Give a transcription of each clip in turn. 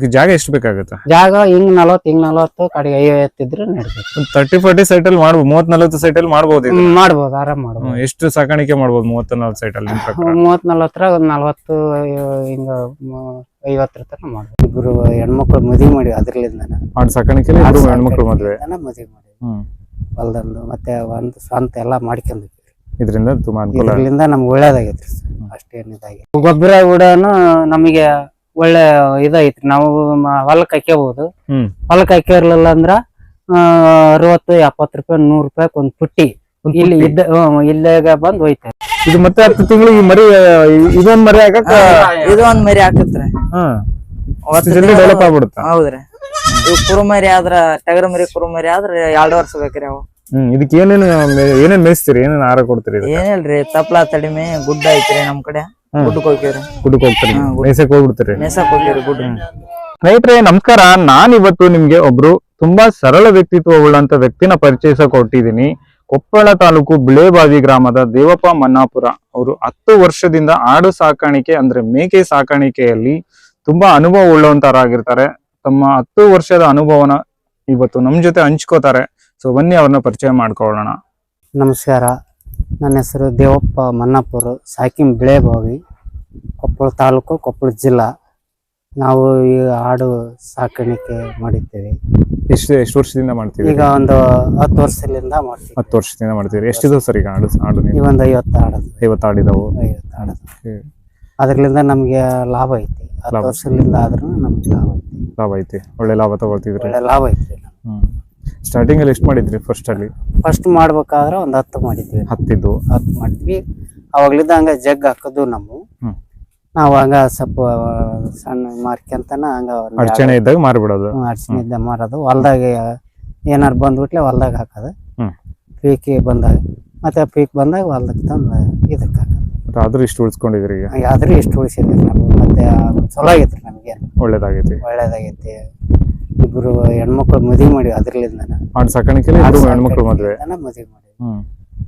ಜಾಗ ಎಷ್ಟು ಬೇಕಾಗುತ್ತೆ? ಜಾಗ ಹಿಂಗ್ ನಲವತ್ತು ಹಿಂಗ್ ನಲವತ್ತು ಕಡೆಗೆ ಐವತ್ತು ಇದ್ರೆ ತರ್ಟಿ ಫಾರ್ಟಿ ಸೈಟ್ ಅಲ್ಲಿ ಮಾಡ್ಬೋದು ಮೂವತ್ ನಲವತ್ತು ಸೈಟ್ ಅಲ್ಲಿ ಮಾಡ್ಬೋದು ಇದು. ಹ್ಮ್, ಮಾಡ್ಬೋದು ಆರಾಮ್ ಮಾಡ್ಬೋದು. ಹ್ಮ್, ಎಷ್ಟು ಸಾಕಾಣಿಕೆ ಮಾಡಬಹುದು ಮೂವತ್ತ ನಲ್ವತ್ತು ಸೈಟ್ ಅಲ್ಲಿ ನಿಮ್ ಪ್ರಕಾರ? ಮೂವತ್ ನಲವತ್ತರ ಒಂದ್ ನಲ್ವತ್ತು ಹಿಂಗ ಮ- ಐವತ್ತರ ತನಕ ಮಾಡ್ಬೋದು. ಇಬ್ರು ಹೆಣ್ಮಕ್ಳು ಮದ್ವಿ ಮಾಡಿ ಅದ್ರಲ್ಲಿಂದ ಆಡ್ ಸಾಕಾಣಿಕೆ ಹೆಣ್ಮಕ್ಳು ಮದ್ವೆ. ಮದ್ವಿ ಮಾಡಿ. ಹ್ಮ್. ಹೊಲ್ದಂದು ಮತ್ತೆ ಒಂದು ಸ್ವಂತ ಎಲ್ಲಾ ಮಾಡ್ಕೊಂಡಿದ್ವಿ. ಇದರಿಂದ ತುಂಬಾ ಅನುಕೂಲ ಇದ್ರಲಿಂದ ನಮ್ಗೆ ಒಳ್ಳೇದಾಗೈತ್ರಿ ಅಷ್ಟೇನ್ ಇದಾಗಿ ಗೊಬ್ಬರ ಕೂಡ ನಮಗೆ ಒಳ್ಳೆ ಇದೈತ್ರಿ. ನಾವು ಮ- ಹೊಲಕ್ಕೆ ಹಾಕ್ಯಬಹುದು ಹ್ಮ್. ಹೊಲಕ್ಕೆ ಹಾಕಿರ್ಲಿಲ್ಲ ಅಂದ್ರ ಆ, ಅರವತ್ತು ಎಪ್ಪತ್ತು ರೂಪಾಯಿ ನೂರ್ ರೂಪಾಯಿ ಒಂದ್ ಪುಟ್ಟಿ ಒಂದ್ ಇಲ್ಲಿ ಪುಟ್ಟಿ. ಇದ್ದ ಹ್ಮ್, ಇಲ್ಲಾಗ ಬಂದ್ ಹೋಯ್ತಾರೆ ಇದು ಮತ್ತೆ ಹತ್ತು ಈ ಮರಿ ಇ- ಇದೊಂದ್ ಮರಿ ಆಗಕ್ಕ ಇದು ಒಂದ್ ಮರಿ ಹಾಕತ್ರಿ. ಹಾ. ಜಲ್ದಿ ಡೆವಲಪ್ ಆಗ್ಬಿಡುತ್ತ? ಹೌದ್ರಿ. ಇವ್ ಆದ್ರ ಟಗರ ಮರಿ ಕುರುಮರಿ ಆದ್ರ ಎರಡ್ ವರ್ಷ ಬೇಕ್ರಿ ಅವು. ಹ್ಮ್ ಇದಕ್ಕೆ ಏನೇನು ಏನೇನ್ ಮೇಯಿಸ್ತೀರಿ? ಏನೇನ್ ಆಹಾರ ಕೊಡ್ತೀರಿ ಇದಕ್ಕೆ? ಏನಿಲ್ರಿ ತಪ್ಲಾ ತಡಿಮೆ ಗುಡ್ಡ ಐತ್ರಿ ನಮ್ ಕಡೆ. ಗುಡ್ಡಕ್ಕೆ ಹೋಗ್ತೀರಿ? ಹೋಗ್ಬಿಡ್ತೀರಿ. ಸ್ನೇಹಿತರೆ ನಮಸ್ಕಾರ. ನಾನ್ ಇವತ್ತು ನಿಮ್ಗೆ ಒಬ್ರು ತುಂಬಾ ಸರಳ ವ್ಯಕ್ತಿತ್ವ ಉಳ್ಳಂತ ವ್ಯಕ್ತಿನ ಪರಿಚಯಿಸ ಕೊಟ್ಟಿದ್ದೀನಿ. ಕೊಪ್ಪಳ ತಾಲೂಕು ಬಿಳೆಬಾವಿ ಗ್ರಾಮದ ದೇವಪ್ಪ ಮನ್ನಾಪುರ. ಅವರು ಹತ್ತು ವರ್ಷದಿಂದ ಆಡು ಸಾಕಾಣಿಕೆ ಅಂದ್ರೆ ಮೇಕೆ ಸಾಕಾಣಿಕೆಯಲ್ಲಿ ತುಂಬಾ ಅನುಭವ ಉಳ್ಳವಂತರಾಗಿರ್ತಾರೆ ತಮ್ಮ ಹತ್ತು ವರ್ಷದ ಅನುಭವನ ಇವತ್ತು ನಮ್ ಜೊತೆ ಹಂಚ್ಕೋತಾರೆ. ಸೊ ಬನ್ನಿ ಅವ್ರನ್ನ ಪರಿಚಯ ಮಾಡ್ಕೊಳ್ಳೋಣ. ನಮಸ್ಕಾರ. ನನ್ನ ಹೆಸರು ದೇವಪ್ಪ ಮನ್ನಾಪುರ ಸಾಕಿಂ ಬಿಳೆಬಾವಿ ಕೊಪ್ಪಳ ತಾಲೂಕು ಕೊಪ್ಪಳ ಜಿಲ್ಲಾ. ನಾವು ಈ ಆಡು ಸಾಕಾಣಿಕೆ ಮಾಡಿದ್ದೇವೆ. ಎಷ್ಟು ಎಷ್ಟು ವರ್ಷದಿಂದ ಮಾಡ್ತೀವಿ ಈಗ ಒಂದು ಹತ್ತು ವರ್ಷದಿಂದ ಮಾಡ್ತೀವಿ. ಹತ್ತು ವರ್ಷದಿಂದ ಮಾಡ್ತೀವಿ ಎಷ್ಟು ದಿವಸ ಈಗ ಆಡು ಆಡು ಈ ನೀವು ಒಂದು ಐವತ್ತು ಆಡೋದು ಐವತ್ತು ಆಡಿದಾವು ಐವತ್ತು ಆಡೋದು. ಅದರಿಂದ ನಮಗೆ ಲಾಭ ಐತಿ. ಹತ್ತು ಲಾಭ. ವರ್ಷದಿಂದ ಆದ್ರೂ ನಮ್ಗೆ ಲಾಭ ಐತಿ. ಲಾಭ ಐತಿ. ಒಳ್ಳೆ ಲಾಭ ತಗೊಳ್ತಿದ್ರೆ ಒಳ್ಳೆ ಲಾಭ ಐತಿ ಹ್ಮ್. ಸ್ಟಾರ್ಟಿಂಗ್ ಅಲ್ಲಿ ಎಷ್ಟು ಮಾಡಿದ್ರಿ ಫಸ್ಟ್ ಅಲ್ಲಿ? ಫಸ್ಟ್ ಮಾಡ್ಬೇಕಾದ್ರೆ ಒಂದ್ ಹತ್ತು ಮಾಡಿದ್ವಿ. ಹತ್ತಿದ್ದು. ಹತ್ತು ಮಾಡಿದ್ವಿ. ಅವಾಗ್ಲಿದ್ದ ಹಂಗ ಜಗ್ ಹಾಕೋದು ನಮ್ಮ. ನಾವ್ ನಾವು ಹಂಗ ಸ್ವಲ್ಪ ಸಣ್ಣ ಮಾರ್ಕ್ಯಂತನ ಹಂಗ ಒಂದ್ ಅಡಚಣೆ ಇದ್ದಾಗ ಮಾರ್ಬಿಡೋದು. ಹ್ಮ್, ಇದ್ದಾಗ ಇದ್ದ ಮಾರೋದು. ಹೊಲ್ದಾಗ ಏನಾರ ಬಂದ್ಬಿಟ್ಲೆ ಹೊಲ್ದಾಗ ಹಾಕೋದು. ಹ್ಮ್. ಪೀಕಿ ಬಂದಾಗ. ಮತ್ತೆ ಪೀಕ್ ಬಂದಾಗ ಹೊಲ್ದಾಗ ತಂದು ಇದಕ್ಕೆ ಹಾಕೋದು. ಆದ್ರೂ ಇಷ್ಟು ಉಳಿಸ್ಕೊಂಡಿದ್ರಿ ಈಗ? ಆದ್ರೂ ಇಷ್ಟು ಉಳಿಸಿದ್ರಿ ನಾವು. ಮತ್ತೆ ಚಲೋ ಆಗೈತ್ರಿ ನಮ್ಗೆ. ಒಳ್ಳೇದಾಗೈತಿ. ಒಳ್ಳೇದಾಗೈತಿ. ಇಬ್ರು ಹೆಣ್ಮಕ್ಳು ಮದುವೆ ಮಾಡಿ ಅದ್ರಲ್ಲಿಂದ ಆಡ್ ಸಾಕಾಣಿಕೆ ಹೆಣ್ಮಕ್ಳು ಮದ್ವೆ. ಮದ್ವಿ ಮಾಡಿ.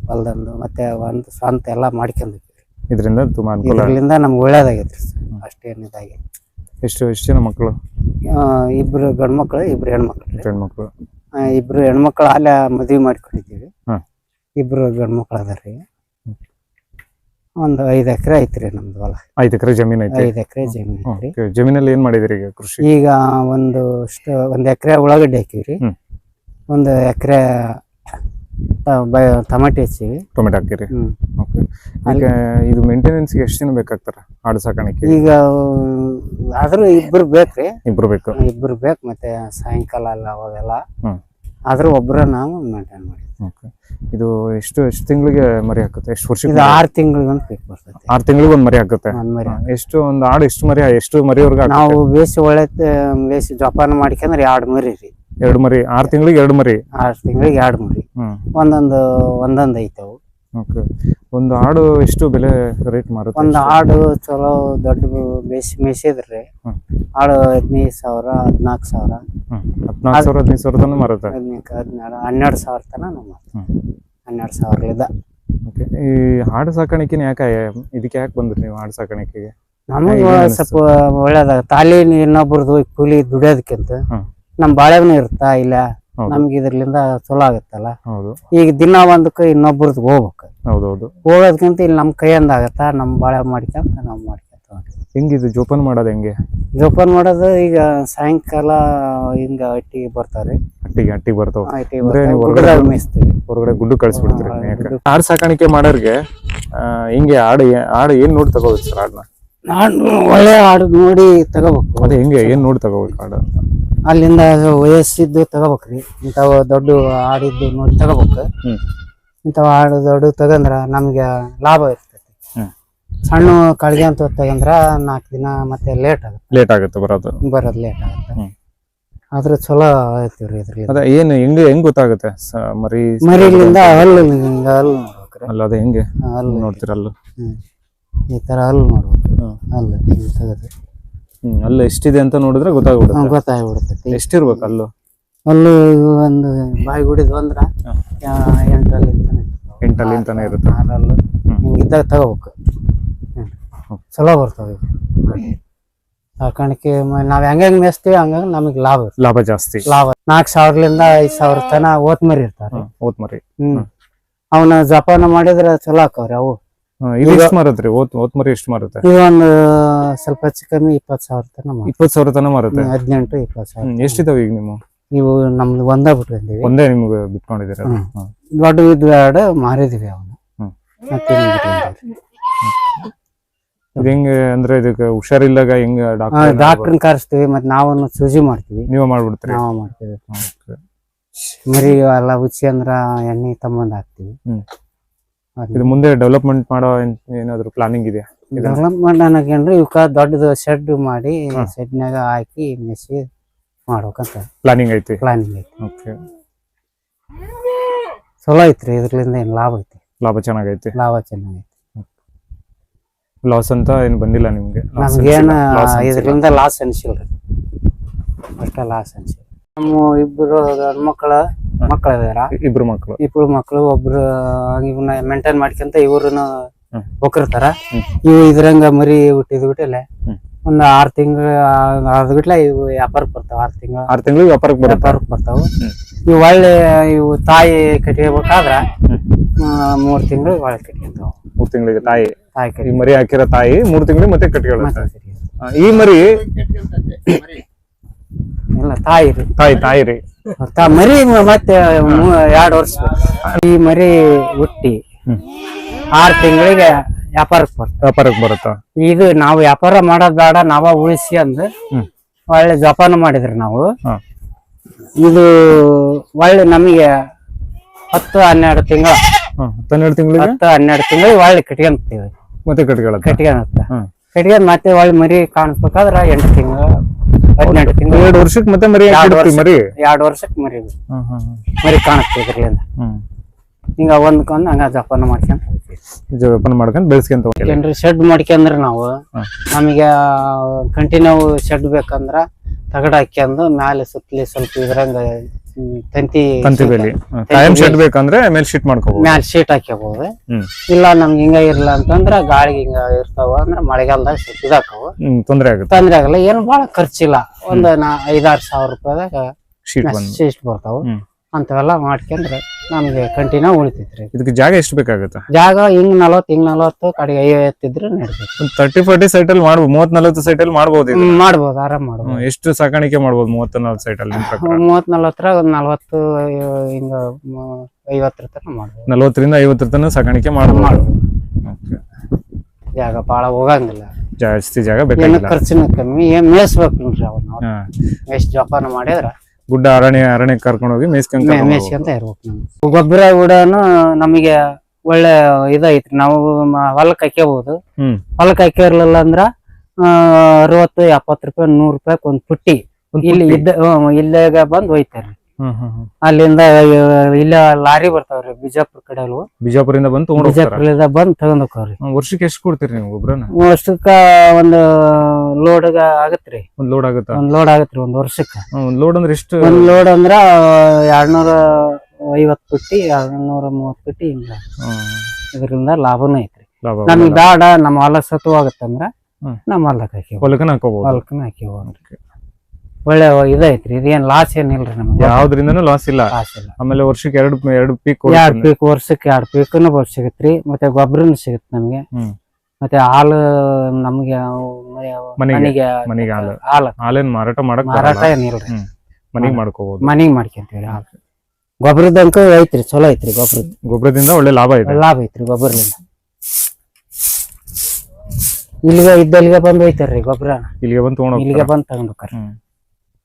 ಹೊಲ್ದಂದು ಮತ್ತೆ ಒಂದು ಸ್ವಂತ ಎಲ್ಲ ಮಾಡ್ಕೊಂಡಿದ್ವಿ. ಇದರಿಂದ ತುಂಬಾ ಅನುಕೂಲ. ಇದ್ರಲಿಂದ ನಮ್ಗೆ ಒಳ್ಳೇದಾಗೈತ್ರಿ ಅಷ್ಟೇನಿದಾಗೆ ಅಷ್ಟೇನ್ ಇದಾಗೈತಿ ಎಷ್ಟು ಎಷ್ಟು ಜನ ಮಕ್ಕಳು ಇಬ್ರು ಗಂಡ್ ಮಕ್ಳು ಇಬ್ರು ಹೆಣ್ಮಕ್ಳು. ಹೆಣ್ಮಕ್ಳು ಇಬ್ರು ಹೆಣ್ಮಕ್ಳು ಅಲ್ಲೇ ಮದ್ವಿ ಮಾಡ್ಕೊಂಡಿದ್ದೀವಿ. ಇಬ್ರು ಗಂಡ್ ಮಕ್ಳು ಅದಾರ್ರಿ. ಒಂದು ಐದು ಎಕರೆ ಐತ್ರಿ ನಮ್ದು ಹೊಲ. ಐದು ಎಕರೆ ಜಮೀನ್ ಐತಿ ಐದು ಎಕರೆ ಜಮೀನ್ ಐತ್ರಿ. Okay. ಜಮೀನಲ್ಲಿ ಏನ್ ಮಾಡಿದ್ರಿ ಈಗ ಕೃಷಿ? ಈಗ ಒಂದು ಅಷ್ಟು ಒಂದ್ ಎಕರೆ ಉಳ್ಳಾಗಡ್ಡಿ ಹಾಕಿವ್ರಿ. ಹ್ಮ್. ಒಂದು ಎಕರೆ ಟಮಾಟಿ ಹಚ್ಚಿವಿ. ಟೊಮೆಟೊ ಹಾಕಿರಿ? ಹ್ಮ್. ಓಕೆ. ಈಗ ಇದು ಮೇಂಟೆನೆನ್ಸ್ ಎಷ್ಟು ದಿನ ಬೇಕಾಗ್ತಾರ ಆಡು ಸಾಕಾಣಿಕೆ? ಈಗ ಆದ್ರೂ ಇಬ್ರು ಬೇಕ್ರಿ. ಇಬ್ರು ಬೇಕು. ಇಬ್ರು ಬೇಕು ಮತ್ತೆ ಸಾಯಂಕಾಲ ಅಲ್ಲ ಅವಾಗೆಲ್ಲ. ಹ್ಮ್. ಆದ್ರೂ ಒಬ್ರ ನಾವು ಮೇಂಟೈನ್ ಮಾಡಿ ಇದು ಎಷ್ಟು ಎಷ್ಟು ತಿಂಗಳಿಗೆ ಮರಿ ಹಾಕುತ್ತೆ? ಎಷ್ಟು ವರ್ಷ ಇದು ಆರ್ ತಿಂಗಳಿಗೆ ಒಂದು ಪೀಕ್ ಬರ್ತೈತಿ. ಆರು ತಿಂಗಳಿಗೆ ಒಂದ್ ಮರಿ ಹಾಕುತ್ತೆ? ಒಂದ್ ಮರಿ ಎಷ್ಟು ಒಂದು ಆಡು ಎಷ್ಟು ಮರಿ ಎಷ್ಟು ಮರಿವರೆಗೆ ನಾವು ಬೇಸಿ ಒಳ್ಳೆ ಬೇಸಿ ಜೋಪಾನ ಮಾಡ್ಕೊಂಡ್ರೆ ಎರಡು ಮರಿ ರೀ. ಎರಡು ಮರಿ ಆರು ತಿಂಗಳಿಗೆ ಎರಡು ಮರಿ? ಆರ್ ತಿಂಗಳಿಗೆ ಎರಡು ಮರಿ. ಒಂದೊಂದು ಒಂದೊಂದು ಐತೆ ಐತವು. ಓಕೆ ಒಂದು ಆಡು ಎಷ್ಟು ಬೆಲೆ ರೇಟ್ ಮಾರುತ್ತೆ? ಒಂದು ಆಡು ಚಲೋ ದೊಡ್ಡ ಬೇಸಿ ಮೇಸಿದ್ರಿ. ಆಡು ಹದಿನೈದು ಸಾವಿರ ಹದಿನಾಲ್ಕು ಸಾವಿರ. ಹದಿನಾಲ್ಕು ಸಾವಿರ ಹದಿನೈದು ಸಾವಿರ ತನಕ ಮಾರುತ್ತೆ. ಹದಿನಾಲ್ಕು ಹದಿನಾರು ಹನ್ನೆರಡು ಸಾವಿರ ತನಕ. ಹನ್ನೆರಡು ಸಾವಿರಲಿದ್ದ ಓಕೆ ಈ ಹಾಡು ಸಾಕಾಣಿಕೆನ ಯಾಕೆ ಇದಕ್ಕೆ ಯಾಕೆ ಬಂದ್ರಿ ನೀವು ಹಾಡು ಸಾಕಾಣಿಕೆಗೆ? ನಮಗ ಸ್ವಲ್ಪ ಒಳ್ಳೇದಾಗ ತಾಲಿ ಇನ್ನೊಬ್ರದ್ದು ಕೂಲಿ ದುಡಿಯೋದಕ್ಕಿಂತ ನಮ್ಮ ನಮ್ ಬಾಳೆವನ ಇರುತ್ತಾ ಇಲ್ಲ. ನಮ್ಗೆ ಇದ್ರಲಿಂದ ಚಲೋ ಆಗತ್ತಲ್ಲ. ಹೌದು. ಈಗ ದಿನ ಒಂದಕ್ಕೆ ಇನ್ನೊಬ್ರದ್ದು ಹೋಗ್ಬೇಕು. ಹೌದೌದು. ಹೋಗೋದಕ್ಕಿಂತ ಇಲ್ಲಿ ನಮ್ಮ ಕೈಯಿಂದ ಆಗತ್ತ ನಮ್ ಬಾಳೆ ಮಾಡ್ಕೊಂತ ನಾವು ಮಾಡ್ಕೊಂತ ಹೊಂಟೀವಿ. ಹೆಂಗಿದು ಜೋಪಾನ ಮಾಡೋದು ಹೆಂಗೆ? ಜೋಪಾನ ಮಾಡೋದು ಈಗ ಸಾಯಂಕಾಲ ಹಿಂಗ ಹಟ್ಟಿಗೆ ಬರ್ತಾವ್ರಿ ಹಟ್ಟಿಗೆ ಹಟ್ಟಿಗೆ ಬರ್ತಾವ. ಹಟ್ಟಿಗೆ ಅಂದ್ರೆ ನೀವು ಹೊರಗಡೆ ಗುಡ್ಡದಾಗ ಮೇಯಿಸ್ತೀವಿ. ಹೊರಗಡೆ ಗುಡ್ಡು ಕಳಿಸ್ಬಿಡ್ತೀರಿ ಹಾ, ಮೇಯಕ್ಕೆ. ಆಡು ಸಾಕಾಣಿಕೆ ಮಾಡೋರ್ಗೆ ಆ, ಹಿಂಗೆ ಆಡು ಏ- ಆಡು ಏನ್ ನೋಡಿ ತಗೋಬೇಕು ಸರ್ ಆಡ್ನ? ನಾನು ಒಳ್ಳೆ ಹಾಡು ನೋಡಿ ತಗೋಬೇಕು. ಅದೇ ಹೆಂಗೆ ಏನ್ ನೋಡಿ ತಗೋಬೇಕು ಆಡು? ಅಂತ ಅಲ್ಲಿಂದ ವಯಸ್ಸಿದ್ದು ತಗೋಬೇಕ್ರಿ. ಇಂಥವು ದೊಡ್ಡ ಆಡಿದ್ದು ನೋಡಿ ತಗೋಬೇಕು. ಇಂಥವು ಆಡು ದೊಡ್ಡ ತಗಂದ್ರ ನಮ್ಗೆ ಲಾಭ ಇರ್ತೈತಿ. ಸಣ್ಣ ಕಳಿಗೆ ಅಂತ ತಗಂದ್ರ ನಾಲ್ಕು ದಿನ ಮತ್ತೆ ಲೇಟ್ ಆಗುತ್ತೆ. ಲೇಟ್ ಆಗುತ್ತೆ ಬರೋದು. ಬರೋದು ಲೇಟ್ ಆಗುತ್ತೆ. ಆದ್ರೆ ಚಲೋ ಐತಿವ್ರಿ ಇದ್ರಲ್ಲಿ. ಅದ ಏನು ಹೆಂಗೆ ಹೆಂಗ್ ಗೊತ್ತಾಗುತ್ತೆ ಸ- ಮರಿ ಮರಿಲಿಂದ ಹಲ್ಲು ಹಿಂಗ ಹಲ್ಲು ನೋಡ್ಬೇಕ್ರಿ. ಅಲ್ಲ ಅದೇ ಹೆಂಗೆ? ಹಲ್ಲು ನೋಡ್ತೀರಲ್ಲ. ಈ ತರ ಹಲ್ಲು ನೋಡ್ಬೇಕು. ಅಲ್ಲ ಹಲ್ಲು ಹಿಂಗ್ ತೆಗೆದು. ಹ್ಮ್ ಅಲ್ಲ ಎಷ್ಟಿದೆ ಅಂತ ನೋಡಿದ್ರೆ ಗೊತ್ತಾಗ್ಬಿಡುತ್ತೆ. ಗೊತ್ತಾಗ್ಬಿಡ್ತೈತಿ. ಎಷ್ಟಿರ್ಬೇಕು ಅಲ್ಲು? ಅಲ್ಲೂ ಒಂದು ಬಾಯಿ ಗುಡಿದ್ ಅಂದ್ರ ಹಾ. ಎಂಟರಲ್ಲಿ ಎಂಟಲ್ಲಿ ಅಂತಾನೆ ಇರುತ್ತೆ. ಆರಲ್ಲು. ಹಿಂಗಿದ್ದಾಗ ತಗೋಬೇಕು. ಚಲೋ ಬರ್ತವೆ ಸಾಕಾಣಿಕೆ ನಾವ್ ಹೆಂಗ್ ಮೇಸ್ತೀವಿ ಹಂಗ ನಮಗ್ ಲಾಭ ಲಾಭ ಜಾಸ್ತಿ. ಲಾಭ. ನಾಲ್ಕ್ ಸಾವಿರಲಿಂದ ಐದ್ ಸಾವಿರ ತನ ಓತ್ಮರಿ ಇರ್ತಾರೆ. ಓತ್ಮರಿ. ಹ್ಮ್, ಅವನ ಜಪಾನ ಮಾಡಿದ್ರೆ ಚಲೋ ಆಕವ್ರಿ ಅವು. ಇದು ಎಷ್ಟು ಮಾರುತ್ರಿ? ಓತ್ ಎಷ್ಟು ಮಾರುತ್ತೆ? ಇದು ಒಂದು ಸ್ವಲ್ಪ ಹೆಚ್ಚು ಕಮ್ಮಿ ಸಾವಿರ ತನ ಸಾವಿರ ತನ ಮಾರುತ್ತೆ? ಹ್ಮ್, ಹದಿನೆಂಟು ಇಪ್ಪತ್ ಸಾವಿರ ಎಷ್ಟಿದಾವ ಈಗ ನೀವು ಇವು ನಮ್ದು ಒಂದ ಬಿಟ್ಕೊಂಡಿವಿ ಒಂದೇ ನಿಮ್ಗೆ ಬಿಟ್ಕೊಂಡಿದ್ದೀರ? ಹ್ಮ್. ದೊಡ್ಡ ಇದ್ವು ಎರಡು ಮಾರಿದ್ವಿ ಅವನು. ಮತ್ತೆ. ಇದು ಹೆಂಗೆ ಅಂದ್ರೆ ಇದಕ್ಕೆ ಹೆಂಗ ಡಾಕ್ಟರ್ ಡಾಕ್ಟ್ರನ್ ಕರೆಸ್ತೀವಿ ಮತ್ತೆ ನಾವನ್ನು ಸೂಜಿ ಮಾಡ್ತೀವಿ. ನೀವು ಮಾಡ್ಬಿಡ್ತೀರಿ? ನಾವು ಮಾಡ್ತೀವಿ. ಮರಿ ಎಲ್ಲ ಉಚ್ಚಿ ಅಂದ್ರ ಎಣ್ಣೆ ತಮ್ಮಂದ್ ಹಾಕ್ತಿವಿ. ಇದು ಮುಂದೆ ಡೆವಲಪ್ಮೆಂಟ್ ಮಾಡೋ ಏನ್- ಏನಾದ್ರು ಪ್ಲಾನಿಂಗ್ ಇದೆಯಾ? ಡೆವಲಪ್ಮೆಂಟ್ ಅನ್ನಕೇನ್ರಿ ಇವಕ್ಕ ದೊಡ್ಡದು ಶೆಡ್ ಮಾಡಿ. ಶೆಡ್ನಾಗ ಹಾಕಿ ಮೆಸಿ ಮಾಡ್ಬೇಕಂತ. ಪ್ಲಾನಿಂಗ್ ಐತಿ? ಪ್ಲಾನಿಂಗ್ ಐತಿ. ಓಕೆ ಚಲೋ ಐತ್ರಿ ಇದ್ರಲಿಂದ ಏನ್ ಲಾಭ ಐತಿ. ಲಾಭ ಚೆನ್ನಾಗೈತಿ? ಲಾಭ ಚೆನ್ನಾಗೈತಿ. ಲಾಸ್ ಅಂತ ಏನು ಬಂದಿಲ್ಲ ನಿಮ್ಗೆ? ನಮ್ಗೇನು ಲಾಸ್ ಅನ್ಸಿಲ್ರಿ. ಅಷ್ಟ ಲಾಸ್ ಅನ್ಸಿಲ್ಲ. ನಮ್ಮ ಇಬ್ಬರು ಗಂಡ್ಮಕ್ಳ ಇದಾರ. ಇಬ್ರು ಮಕ್ಕಳು ಇಬ್ರು ಮಕ್ಕಳು ಒಬ್ರು ಇವನ್ನ ಮೇಂಟೈನ್ ಮಾಡ್ಕೊಂತ ಇವ್ರನ್ನ. ಹೋಗಿರ್ತಾರ. ಇವು ಇದ್ರಂಗ ಮರಿ ಹುಟ್ಟಿದ್ ಬಿಟ್ಟಲೆ ಹ್ಮ್. ಒಂದ್ ಆರ್ ತಿಂಗಳ ಅದ್ ಬಿಟ್ಲೆ ಇವು ವ್ಯಾಪಾರಕ್ ಬರ್ತಾವ ಆರ್ ತಿಂಗಳ. ಆರ್ ತಿಂಗಳು ವ್ಯಾಪಾರಕ್ಕೆ ವ್ಯಾಪಾರಕ್ ಬರ್ತಾವ. ಇವು ಒಳ್ಳೆ ಇವು ತಾಯಿ ಕಟ್ಟಿಬೇಕಾದ್ರ. ಮೂರ್ ತಿಂಗಳು ಒಳ್ಳೆ ಕಟ್ಕೊಂತಾವ ಮೂರ್ ತಿಂಗಳಿಗೆ ತಾಯಿ. ತಾಯಿ ಈ ಕಟ್ಟಿ ಮರಿ ಹಾಕಿರೋ ತಾಯಿ ಮೂರ್ ತಿಂಗಳಿಗೆ ಮತ್ತೆ ಕಟ್ಕೊಳ್ಳುತ್ತೆ ಈ ಮರಿ. ಇಲ್ಲ ತಾಯಿ ರೀ. ತಾಯಿ ತಾಯಿ ರೀ. ತಾ ಮರಿ ಮತ್ತೆ ಎರಡು ವರ್ಷ ಈ ಮರಿ ಹುಟ್ಟಿ ಆರು ತಿಂಗಳಿಗೆ ವ್ಯಾಪಾರಕ್ಕೆ ಬರ್ತದೆ ವ್ಯಾಪಾರಕ್ಕೆ ಬರುತ್ತೆ? ಇದು ನಾವು ವ್ಯಾಪಾರ ಮಾಡೋದ್ ಬೇಡ ನಾವ ಉಳಿಸಿ ಅಂದ್ ಒಳ್ಳೆ ಜಪಾನ ಮಾಡಿದ್ರಿ ನಾವು. ಇದು ಒಳ್ಳೆ ನಮಗೆ ಹತ್ತು ಹನ್ನೆರಡು ತಿಂಗಳ ಹನ್ನೆರಡು ತಿಂಗಳಿಗೆ? ಹತ್ತು ಹನ್ನೆರಡು ತಿಂಗಳು ಒಳ್ಳೆ ಕಟ್ಕೊಂತೀವಿ ಮತ್ತೆ ಕಟ್ಕೊಳ್ಳ ಕಟ್ಕೊಂಡ್. ಕಟ್ಕೊಂಡ್ ಮತ್ತೆ ಒಳ್ಳೆ ಮರಿ ಕಾಣಿಸ್ಬೇಕಾದ್ರ ಎಂಟು ತಿಂಗಳು. ಹದಿನೆಂಟು ತಿಂಗಳು. ಎರಡು ವರ್ಷಕ್ಕೆ ಮತ್ತೆ ಮರಿ ಎರಡ್ ಹಾಕ್ಬಿಡ್ತೀವಿ ಮರಿ? ಎರಡು ವರ್ಷಕ್ಕೆ ಮರಿ ಮರಿ ಹ್ಮ್. ಹಿಂಗ ಒಂದ್ಕೊಂಡ್ ಹಂಗ ಜಪಾನ ಹೋಗ್ತೀವಿ ಜೋಪಾನ ಮಾಡ್ಕೊಂಡು ಬೆಳೆಸ್ಕೊಂತ ಹೋಗ್ತೀವಿ. ಏನ್ರಿ ಶೆಡ್ ಮಾಡ್ಕೊಂಡ್ರ ನಾವು. ನಮಗೆ ಕಂಟಿನ್ಯೂ ಶೆಡ್ ಬೇಕಂದ್ರ ತಗಡ ಹಾಕ್ಯಂದು ಮ್ಯಾಲೆ ಸುತ್ತಲಿ ಸ್ವಲ್ಪ ಇದ್ರಂಗ ತಂತಿ ತಂತಿ ಬೇಲಿ. ಕಾಯಂ ಶೆಡ್ ಬೇಕಂದ್ರೆ ಮೇಲ್ ಶೀಟ್ ಮಾಡ್ಕೋಬಹುದು ಮ್ಯಾಲ ಶೀಟ್ ಹಾಕ್ಯಬಹುದು ಇಲ್ಲ ನಮ್ಗೆ ಹಿಂಗ ಇರ್ಲ ಅಂತಂದ್ರ ಗಾಳಿಗೆ ಹಿಂಗ ಇರ್ತಾವ ಅಂದ್ರ ಮಳೆಗಾಲದಾಗ ಇದಾಕವು. ತೊಂದ್ರೆ ಆಗುತ್ತೆ. ತೊಂದ್ರೆ ಆಗಲ್ಲ ಏನು ಬಹಳ ಖರ್ಚಿಲ್ಲ. ಒಂದ್ ನಾ ಐದಾರು ಸಾವಿರ ರೂಪಾಯಿದಾಗ ಶೀಟ್ ಬಂದು ಶೀಟ್ ಬರ್ತಾವ. ಹ್ಮ್. ಅಂತವೆಲ್ಲ ಮಾಡ್ಕೊಂಡ್ರೆ ನಮ್ಗೆ ಕಂಟಿನ್ಯೂ ಉಳಿತೈತ್ರಿ. ಇದಕ್ಕೆ ಜಾಗ ಎಷ್ಟು ಬೇಕಾಗುತ್ತೆ? ಜಾಗ ಹಿಂಗ್ ನಲವತ್ತು ಹಿಂಗ್ ನಲವತ್ತು ಕಡೆಗೆ ಐವತ್ತಿದ್ರೆ ನಡಿತೈತಿ. ಒಂದು ತರ್ಟಿ ಫೋರ್ಟಿ ಸೈಟ್ ಅಲ್ಲಿ ಮಾಡ್ಬೋದು ಮೂವತ್ ನಲ್ವತ್ತು ಸೈಟ್ ಅಲ್ಲಿ ಮಾಡ್ಬೋದು ಇದು ಹ್ಮ್, ಮಾಡ್ಬೋದು ಆರಾಮ್ ಮಾಡ್ಬೋದು. ಹ್ಮ್, ಎಷ್ಟು ಸಾಕಾಣಿಕೆ ಮಾಡ್ಬೋದು ಮೂವತ್ತ ನಲ್ವತ್ತು ಸೈಟ್ ಅಲ್ಲಿ ನಿಮ್ ಪ್ರಕಾರ? ಮೂವತ್ ನಲವತ್ತರ ಒಂದ್ ನಲವತ್ತು ಹಿಂಗ ಮ- ಐವತ್ತರ ತನಕ ಮಾಡ್ಬೋದು. ನಲ್ವತ್ತರಿಂದ ಐವತ್ತರ ತನಕ ಸಾಕಾಣಿಕೆ ಮಾಡ್ಬೋದು. ಮಾಡ್ಬೋದು. Okay. ಜಾಗ ಭಾಳ ಹೋಗಂಗಿಲ್ಲ. ಜಾಸ್ತಿ ಜಾಗ ಏನು ಬೇಕಾಗಿಲ್ಲ ಖರ್ಚಿನ ಕಮ್ಮಿ ಏನ್ ಮೇಯಿಸ್ಬೇಕು ನೋಡ್ರಿ ಅವ್ನ ಹಾ. ಮೇಯ್ಸ್ ಜೋಪಾನ ಮಾಡಿದ್ರ ಗುಡ್ಡ ಅರಣ್ಯ ಅರಣ್ಯ ಕರ್ಕೊಂಡು ಹೋಗಿ ಮೇಯ್ಸ್ಕೊಂಡ್ ಮೇ- ಕರ್ಕೊಂಡ್ ಮೇಯ್ಸ್ಕೊಂತ ಇರ್ಬೇಕು ನಮ್ಗೆ ಗೊಬ್ಬರ ಕೂಡನು ನಮಗೆ ಒಳ್ಳೆ ಇದೈತ್ರಿ ನಾವು ಮ- ಹೊಲಕ್ಕೆ ಹಾಕ್ಯಬಹುದು ಹ್ಮ್. ಹೊಲಕ್ಕೆ ಹಾಕಿರ್ಲಿಲ್ಲ ಅಂದ್ರ ಆ, ಅರವತ್ತು ಎಪ್ಪತ್ತು ರೂಪಾಯಿ ನೂರ್ ರೂಪಾಯಿ ಒಂದ್ ಪುಟ್ಟಿ. ಇಲ್ಲಿ. ಇದ್ದ ಇಲ್ಲಾಗ ಬಂದ್ ಹ್ಮ್. ಅಲ್ಲಿಂದ ಇಲ್ಲ ಲಾರಿ ಬರ್ತಾವ್ರಿ ಬಿಜಾಪುರ ಕಡೆ ಅಲ್ವ? ಬಿಜಾಪುರದಿಂದ ಬಂದು ತಗೊಂಡ್ ಹೋಗ್ತಾರ? ಬಿಜಾಪುರದಿಂದ ಬಂದ್ ತಗೊಂಡ್ ಹೋಗ್ತಾವ್ರಿ ವರ್ಷಕ್ಕೆ ಎಷ್ಟು ಕೊಡ್ತೀರಿ ನೀವು ಗೊಬ್ಬರನ ವರ್ಷಕ್ಕ ಒಂದು ಲೋಡ್ ಆಗತ್ರಿ. ಒಂದ್ ಲೋಡ್ ಆಗುತ್ತಾ? ಒಂದ್ ಲೋಡ್ ಆಗತ್ರಿ ಒಂದ್ ವರ್ಷಕ್ಕ. ಒಂದ್ ಲೋಡ್ ಅಂದ್ರೆ ಎಷ್ಟು? ಒಂದ್ ಲೋಡ್ ಅಂದ್ರ ಎರಡ್ನೂರ ಐವತ್ ಪುಟ್ಟಿ ಎರಡ್ನೂರ ಮೂವತ್ ಪಟ್ಟಿ ಹಿಂಗ. ಇದರಿಂದ ಲಾಭನೂ ಐತ್ರಿ. ನಮ್ಗೆ ಬೇಡ ನಮ್ಮ ಹೊಲ ಸತ್ವ ಆಗತ್ತಂದ್ರ ನಮ್ಮ ಹೊಲಕ್ಕೆ ಹಾಕಿ ಹೊಲಕ್ಕನ ಹಾಕೋಬಹುದು ಹೊಲಕ್ಕನ ಹಾಕಿ ಒಳ್ಳೆ ಇದೈತ್ರಿ ಇದೇನ್ ಲಾಸ್ ಏನಿಲ್ರಿ ನಮ್ಗೆ? ಯಾವ್ದ್ರಿಂದನೂ ಲಾಸ್ ಇಲ್ಲ. ಲಾಸ್ ಇಲ್ಲ. ಆಮೇಲೆ ವರ್ಷಕ್ಕೆ ಎರಡು ಎರಡು ಪೀಕ್ ಎರಡ್ ಪೀಕ್ ವರ್ಷಕ್ಕೆ ಎರಡ್ ಪೀಕ್ನು ಸಿಗತ್ರಿ. ಮತ್ತೆ ಗೊಬ್ಬರನು ಸಿಗತ್ ನಮ್ಗೆ. ಮತ್ತೆ ಹಾಲು ನಮ್ಗೆ ಮನೆಗೆ ಮನೆಗೆ ಹಾಲು. ಹಾಲು. ಹಾಲೇನ್ ಮಾರಾಟ ಮಾಡಕ್ ಮಾರಾಟ ಏನಿಲ್ರಿ ಮನೆಗೆ ಮಾಡ್ಕೋಬಹುದು ಮನೆಗೆ ಮಾಡ್ಕೊಂತೀವಿ ಹಾಲು. ಗೊಬ್ಬರದಂಕ ಐತ್ರಿ ಚಲೋ ಐತ್ರಿ ಗೊಬ್ಬರ ಗೊಬ್ಬರದಿಂದ ಒಳ್ಳೆ ಲಾಭ ಇದೆ. ಲಾಭ ಐತ್ರಿ ಗೊಬ್ಬರದಿಂದ ಇಲ್ಲಿಗೆ ಇದ್ದಲ್ಲಿಗೆ ಬಂದ್ ಒಯ್ತಾರ್ರಿ ಗೊಬ್ಬರ ಇಲ್ಲಿಗೆ ಬಂದು ತಗೊಂಡ್ ಇಲ್ಲಿಗೆ ಬಂದ್ ತಗೊಂಡ್.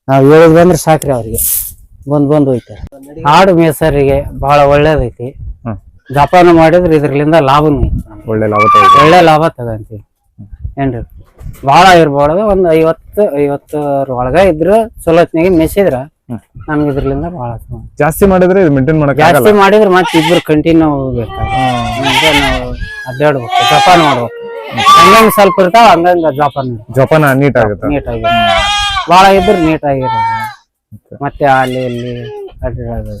ನಾವ್ ಹೇಳಿದ್ ಬಂದ್ರೆ ಸಾಕ್ರಿ ಅವ್ರಿಗೆ. ಬಂದ್ ಬಂದ್ ಹೋಯ್ತಾರೆ. ಆಡು ಮೇಸರಿಗೆ ಬಹಳ ಒಳ್ಳೇದೈತಿ. ಹ್ಮ್. ಜಪಾನ ಮಾಡಿದ್ರೆ ಇದ್ರಲಿಂದ ಲಾಭನೂ ಐತಿ. ಒಳ್ಳೆ ಲಾಭ ಒಳ್ಳೆ ಲಾಭ ತಗಂತೀವಿ. ಏನ್ರಿ? ಬಹಳ ಇರ್ಬಾರ್ದು ಒಂದ್ ಐವತ್ತು ಐವತ್ತರ ಒಳಗ ಇದ್ರ ಚಲೋತ್ನಾಗ ಮೆಸಿದ್ರ ಹ್ಮ್. ನಮ್ಗೆ ಇದ್ರಲಿಂದ ಬಹಳ ಜಾಸ್ತಿ ಮಾಡಿದ್ರೆ ಇದು ಮೇಂಟೈನ್ ಮಾಡಕ್ ಆಗಲ್ಲ? ಜಾಸ್ತಿ ಮಾಡಿದ್ರೆ ಮತ್ತೆ ಇಬ್ರು ಕಂಟಿನ್ಯೂ ಬೇಕಾಗ ಅಂದ್ರೆ ನಾವು ಅಡ್ಡಾಡ್ಬೇಕು. ಜಪಾನ್ ಮಾಡ್ಬೇಕು. ಹಂಗಂಗ್ ಸ್ವಲ್ಪ ಇರ್ತಾವ ಹಂಗಂಗ ಜಪಾನ್ ಜೋಪಾನ ನೀಟ್ ಆಗುತ್ತೆ. ನೀಟಾಗಿ ಭಾಳ ಇದ್ರೆ ನೀಟಾಗಿರೋದು ಮತ್ತೆ ಅಲ್ಲಿ ಇಲ್ಲಿ ಅಡ್ಡಾಡೋದು